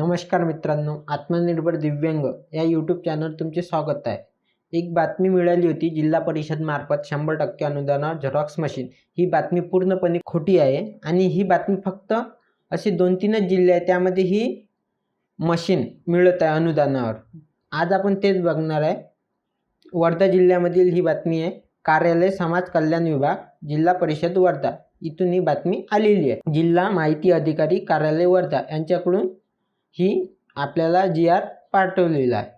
नमस्कार मित्रांनो आत्मनिर्भर दिव्यांग या यूट्यूब चॅनल तुमचे स्वागत आहे. एक बातमी मिळाली होती जिल्हा परिषद मार्फत शंभर टक्के अनुदानावर झेरॉक्स मशीन ही बातमी पूर्णपणे खोटी आहे आणि ही बातमी फक्त असे दोन तीनच जिल्हे आहे त्यामध्ये ही मशीन मिळत आहे अनुदानावर. आज आपण तेच बघणार आहे. वर्धा जिल्ह्यामधील ही बातमी आहे. कार्यालय समाज कल्याण विभाग जिल्हा परिषद वर्धा. इथून ही बातमी आलेली आहे. जिल्हा माहिती अधिकारी कार्यालय वर्धा यांच्याकडून ही आपल्याला जी आर पाठवलेला आहे.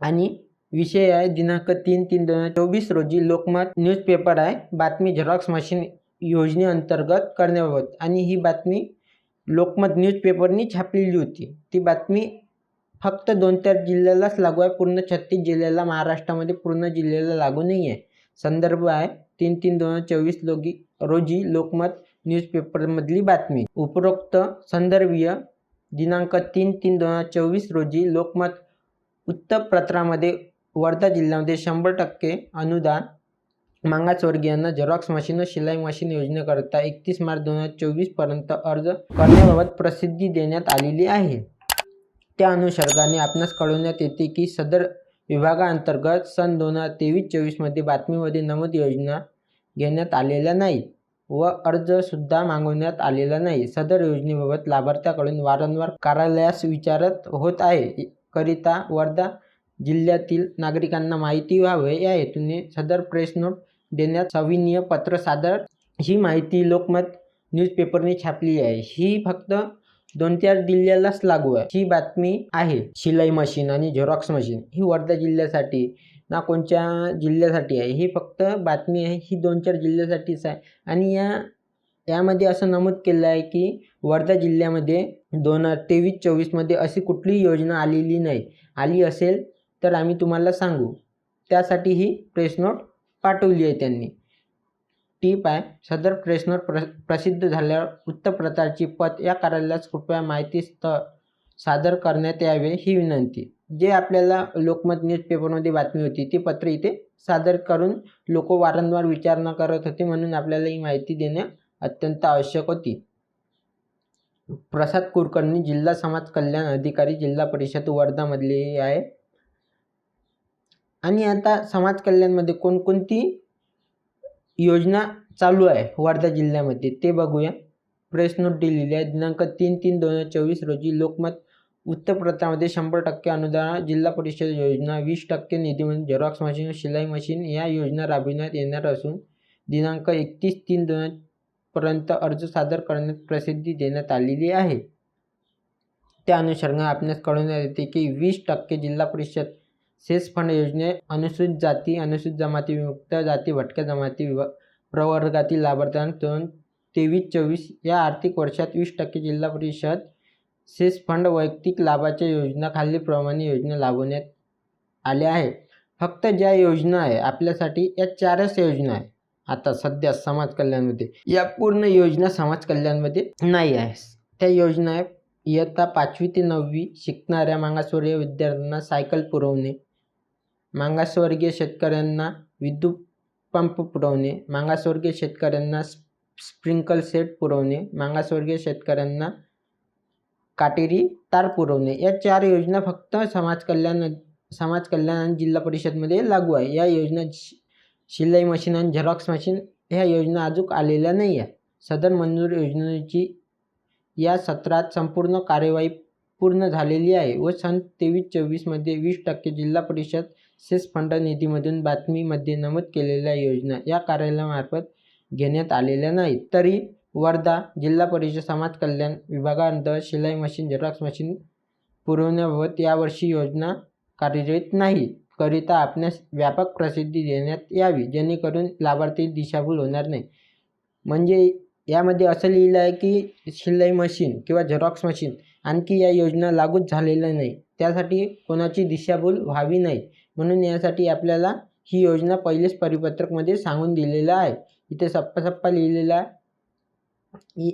आणि विषय आहे दिनांक तीन तीन दोन हजार चोवीस रोजी लोकमत न्यूजपेपर आहे. बातमी झेरॉक्स मशीन योजनेअंतर्गत करण्याबाबत. आणि ही बातमी लोकमत न्यूजपेपरनी छापलेली होती. ती बातमी फक्त दोन चार जिल्ह्यालाच लागू आहे. पूर्ण छत्तीस जिल्ह्याला महाराष्ट्रामध्ये पूर्ण जिल्ह्याला लागू नाही आहे. संदर्भ आहे तीन तीन दोन हजार चोवीस लोगी रोजी लोकमत न्यूजपेपरमधली बातमी. उपरोक्त संदर्भीय दिनांक तीन तीन दोन हजार चोवीस रोजी लोकमत वृत्तपत्रामध्ये वर्धा जिल्ह्यामध्ये शंभर टक्के अनुदान मागासवर्गीयांना झेरॉक्स मशीन व शिलाई मशीन योजनेकरता एकतीस मार्च दोन हजार चोवीसपर्यंत अर्ज करण्याबाबत प्रसिद्धी देण्यात आलेली आहे. त्या अनुषंगाने आपणास कळवण्यात येते की सदर विभागाअंतर्गत सन दोन हजार तेवीस चोवीसमध्ये बातमीमध्ये नमूद योजना घेण्यात आलेल्या नाहीत. व अर्जसुद्धा मागवण्यात आलेला नाही. सदर योजनेबाबत लाभार्थ्याकडून वारंवार कार्यालयास विचारत होत आहे. करिता वर्धा जिल्ह्यातील नागरिकांना माहिती व्हावे. या हेतूने सदर प्रेस नोट देण्यात सविनीय पत्र सादर. ही माहिती लोकमत न्यूजपेपरने छापली आहे. ही फक्त दोन चार जिल्ह्यालाच लागू आहे. ही बातमी आहे. शिलाई मशीन आणि झेरॉक्स मशीन ही वर्धा जिल्ह्यासाठी ना कोणत्या जिल्ह्यासाठी आहे. ही फक्त बातमी आहे. ही दोन चार जिल्ह्यासाठीच आहे. आणि या यामध्ये असं नमूद केलं आहे की वर्धा जिल्ह्यामध्ये दोन हजार तेवीस चोवीसमध्ये अशी कुठलीही योजना आलेली नाही. आली असेल तर आम्ही तुम्हाला सांगू. त्यासाठी ही प्रेस नोट पाठवली आहे त्यांनी. टीप आहे. सदर प्रेस प्र प्रसिद्ध झाल्यावर उत्तम प्रकारची पत या कार्यालयास कृपया माहिती स्थ सादर करण्यात यावे ही विनंती. जे आपल्याला लोकमत न्यूजपेपरमध्ये बातमी होती ती पत्र इथे सादर करून लोक वारंवार विचारणा करत होते म्हणून आपल्याला ही माहिती देणे अत्यंत आवश्यक होती. प्रसाद कुलकर्णी जिल्हा समाज कल्याण अधिकारी जिल्हा परिषद वर्धामधले आहे. आणि आता समाज कल्याणमध्ये कोणकोणती योजना चालू आहे वर्धा जिल्ह्यामध्ये. ते बघूया. प्रेस नोट दिलेली आहे. दिनांक तीन तीन दोन हजार चोवीस रोजी लोकमत वृत्तपत्रामध्ये शंभर टक्के अनुदान जिल्हा परिषद योजना वीस टक्के निधीमधून झेरॉक्स मशीन शिलाई मशीन या योजना राबविण्यात येणार असून दिनांक एकतीस तीन दोन पर्यंत अर्ज सादर करण्यात प्रसिद्धी देण्यात आलेली आहे. त्या अनुषंगाने आपणास कळवण्यात येते की वीस टक्के जिल्हा परिषद सेस फंड योजने अनुसूचित जाती अनुसूचित जमाती विमुक्त जाती भटक्या जमाती विभ प्रवर्गातील लाभार्थ्यांना दोन तेवीस चोवीस या आर्थिक वर्षात वीस टक्के जिल्हा परिषद सेस फंड वैयक्तिक लाभाच्या योजना खालीलप्रमाणे योजना लाभवण्यात आल्या आहे फक्त ज्या योजना आहे आपल्यासाठी या चारच योजना आहे आता सध्या समाज कल्याणमध्ये या पूर्ण योजना समाज कल्याणमध्ये नाही आहे त्या योजना आहे इयत्ता पाचवी ते नववी शिकणाऱ्या मागासवर्गीय विद्यार्थ्यांना सायकल पुरवणे मागासवर्गीय शेतकऱ्यांना विद्युत पंप पुरवणे मागासवर्गीय शेतकऱ्यांना स्प्रिंकल सेट पुरवणे मागासवर्गीय शेतकऱ्यांना काटेरी तार पुरवणे. या चार योजना फक्त समाज कल्याण समाज कल्याण आणि जिल्हा परिषदमध्ये लागू आहे. या योजना शि शिलाई मशीन आणि झेरॉक्स मशीन ह्या योजना अजून आलेल्या नाही आहे सदर मंजूर योजनेची या सत्रात संपूर्ण कार्यवाही पूर्ण झालेली आहे व सन तेवीस चोवीसमध्ये वीस टक्के जिल्हा परिषद सेस फंड निधीमधून बातमीमध्ये नमूद केलेल्या योजना या कार्यालयामार्फत घेण्यात आलेल्या नाहीत. तरी वर्धा जिल्हा परिषद समाज कल्याण विभागाअंतर्गत शिलाई मशीन झेरॉक्स मशीन पुरवण्याबाबत यावर्षी योजना कार्यरत नाही. करिता आपणास व्यापक प्रसिद्धी देण्यात यावी जेणेकरून लाभार्थी दिशाभूल होणार नाही. म्हणजे यामध्ये असं लिहिलं आहे की शिलाई मशीन किंवा झेरॉक्स मशीन आणखी या योजना लागूच झालेल्या नाही त्यासाठी कोणाची दिशाभूल व्हावी नाही. म्हणून यासाठी आपल्याला ही योजना पहिलेच परिपत्रकमध्ये सांगून दिलेलं आहे. इथे सप्पा सप्पा लिहिलेला आहे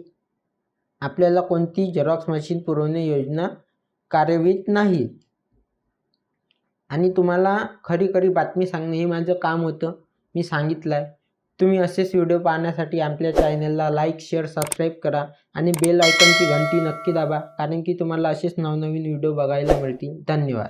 आपल्याला कोणती झेरॉक्स मशीन पुरवणे योजना कार्यवित नाही. आणि तुम्हाला खरी खरी बातमी सांगणे हे माझं काम होतं. मी सांगितलं आहे तुम्ही असेच व्हिडिओ पाहण्यासाठी आपल्या चॅनलला लाईक शेअर सबस्क्राईब करा आणि बेल आयकॉनची घंटी नक्की दाबा कारण की तुम्हाला असेच नवनवीन व्हिडिओ बघायला मिळतील. धन्यवाद.